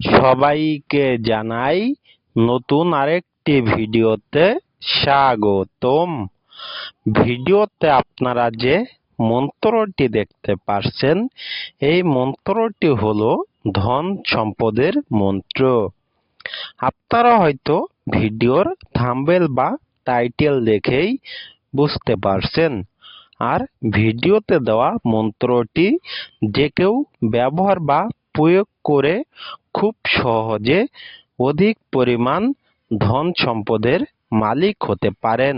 সবাইকে জানাই নতুন আরেকটি ভিডিওতে স্বাগতম। ভিডিওতে আপনারা যে মন্ত্রটি দেখতে পাচ্ছেন এই মন্ত্রটি হলো ধন সম্পদের মন্ত্র। আপনারা হয়তো ভিডিওর থাম্বেল বা টাইটেল দেখেই বুঝতে পারছেন। আর ভিডিওতে দেওয়া মন্ত্রটি যে কেউ ব্যবহার বা প্রয়োগ করে খুব সহজে অধিক পরিমাণ ধন সম্পদের মালিক হতে পারেন।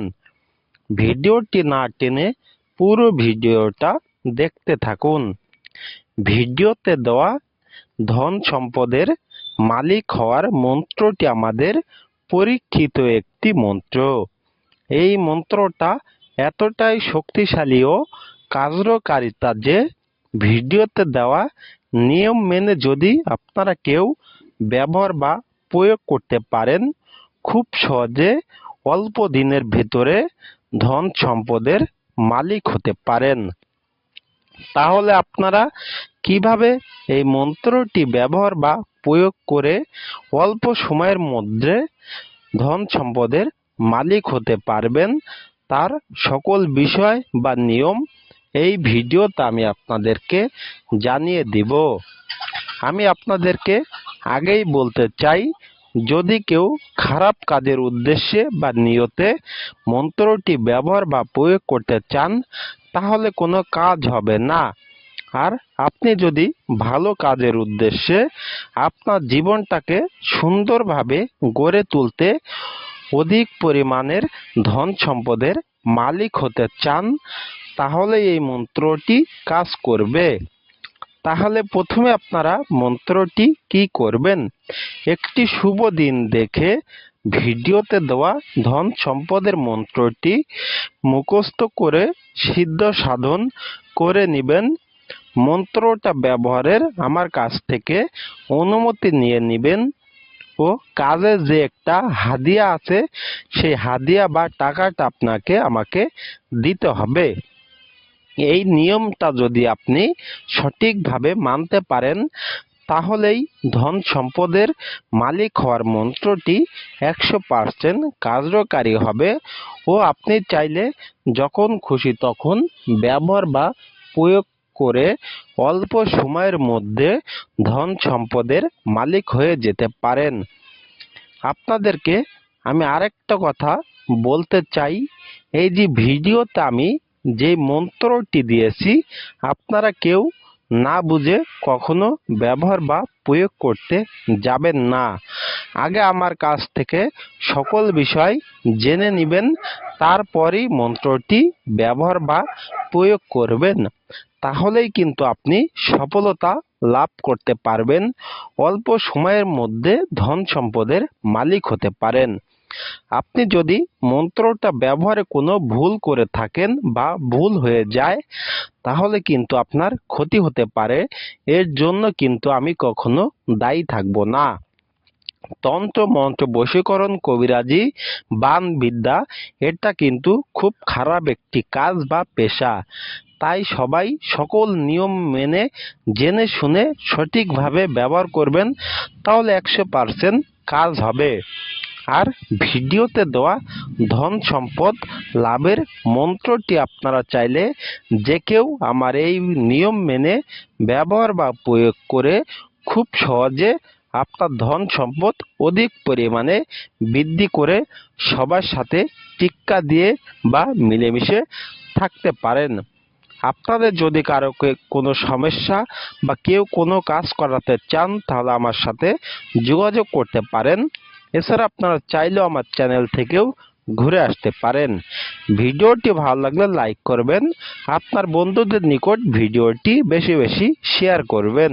ভিডিওটি না টেনে পুরো ভিডিওটা দেখতে থাকুন। ভিডিওতে দেওয়া ধন সম্পদের মালিক হওয়ার মন্ত্রটি আমাদের পরীক্ষিত একটি মন্ত্র। এই মন্ত্রটা এতটাই শক্তিশালী ও কার্যকারিতা যে ভিডিওতে দেওয়া নিয়ম মেনে যদি আপনারা কেউ ব্যবহার বা প্রয়োগ করতে পারেন, খুব সহজে অল্প দিনের ভেতরে ধন সম্পদের মালিক হতে পারেন। তাহলে আপনারা কীভাবে এই মন্ত্রটি ব্যবহার বা প্রয়োগ করে অল্প সময়ের মধ্যে ধন সম্পদের মালিক হতে পারবেন, তার সকল বিষয় বা নিয়ম এই ভিডিওতে আমি আপনাদেরকে জানিয়ে দিব। আমি আপনাদেরকে আগেই বলতে চাই, যদি কেউ খারাপ কাজের উদ্দেশ্যে বা নিয়তে মন্ত্রটি ব্যবহার বা প্রয়োগ করতে চান, তাহলে কোনো কাজ হবে না। আর আপনি যদি ভালো কাজের উদ্দেশ্যে আপনার জীবনটাকে সুন্দরভাবে গড়ে তুলতে অধিক পরিমাণের ধন সম্পদের মালিক হতে চান তাহলে এই মন্ত্রটি কাজ করবে। তাহলে প্রথমে আপনারা মন্ত্রটি কি করবেন? একটি শুভ দিন দেখে ভিডিওতে দেওয়া ধন সম্পদের মন্ত্রটি মুখস্থ করে সিদ্ধ সাধন করে নেবেন। মন্ত্রটা ব্যবহারের আমার কাছ থেকে অনুমতি নিয়ে নেবেন ও কাজে যে একটা হাদিয়া আছে, সেই হাদিয়া বা টাকাটা আপনাকে, আমাকে দিতে হবে। এই নিয়মটা যদি আপনি সঠিকভাবে মানতে পারেন, তাহলেই ধন সম্পদের মালিক হওয়ার মন্ত্রটি একশো পার্সেন্ট কার্যকারী হবে ও আপনি চাইলে যখন খুশি তখন ব্যবহার বা প্রয়োগ করে অল্প সময়ের মধ্যে ধন সম্পদের মালিক হয়ে যেতে পারেন। আপনাদেরকে আমি আরেকটা কথা বলতে চাই। এই যে ভিডিওতে আমি যে মন্ত্রটি দিয়েছি, আপনারা কেউ না বুঝে কখনো ব্যবহার বা প্রয়োগ করতে যাবেন না। আগে আমার কাছ থেকে সকল বিষয় জেনে নেবেন, তারপরেই মন্ত্রটি ব্যবহার বা প্রয়োগ করবেন। তাহলেই কিন্তু আপনি সফলতা লাভ করতে পারবেন। অল্প সময়ের মধ্যে ধন সম্পদের মালিক হতে পারেন। আপনি যদি মন্ত্রটা ব্যবহারে কোনো ভুল করে থাকেন বা ভুল হয়ে যায়, তাহলে কিন্তু আপনার ক্ষতি হতে পারে। এর জন্য কিন্তু আমি কখনো দায়ী থাকব না। তন্ত্র, মন্ত্র, বশীকরণ, কবিরাজি বান বিদ্যা এটা কিন্তু খুব খারাপ একটি কাজ বা পেশা। তাই সবাই সকল নিয়ম মেনে, জেনে শুনে সঠিকভাবে ব্যবহার করবেন, তাহলে একশো পার্সেন্ট কাজ হবে। আর ভিডিওতে দেওয়া ধন সম্পদ লাভের মন্ত্রটি আপনারা চাইলে যে কেউ আমার এই নিয়ম মেনে ব্যবহার বা প্রয়োগ করে খুব সহজে আপনার ধন সম্পদ অধিক পরিমাণে বৃদ্ধি করে সবার সাথে টিক্কা দিয়ে বা মিলেমিশে থাকতে পারেন। আপনাদের যদি কারও কোনো সমস্যা বা কেউ কোনো কাজ করাতে চান, তাহলে আমার সাথে যোগাযোগ করতে পারেন। এছাড়া আপনারা চাইলেও আমার চ্যানেল থেকেও ঘুরে আসতে পারেন। ভিডিওটি ভালো লাগলে লাইক করবেন। আপনার বন্ধুদের নিকট ভিডিওটি বেশি বেশি শেয়ার করবেন।